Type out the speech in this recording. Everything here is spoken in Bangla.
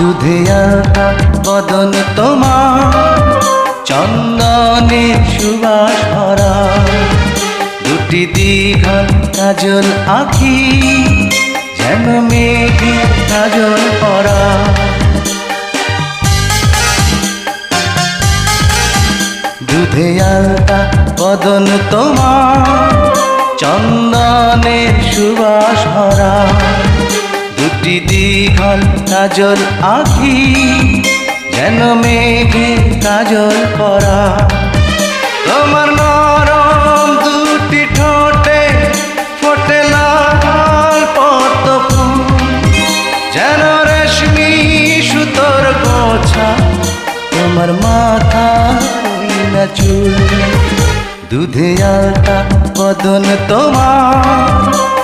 দুধে আলতা বদন তোমার, চন্দনে সুবাস ভরা দুটি দীঘল কাজল আখি যেন মেঘে কাজল পরা দুধে আলতা বদন তোমার চন্দনের সুবাস ভরা দুটি কাজল আখি যেন মেঘে কাজল করা। তোমার নরম দুটি ঠোঁটে ফোটে লাল পদ্ম ফুল যেন রেশমি সুতোর গোছা তোমার মাথা না চুল। দুধে আলতা বদন তোমার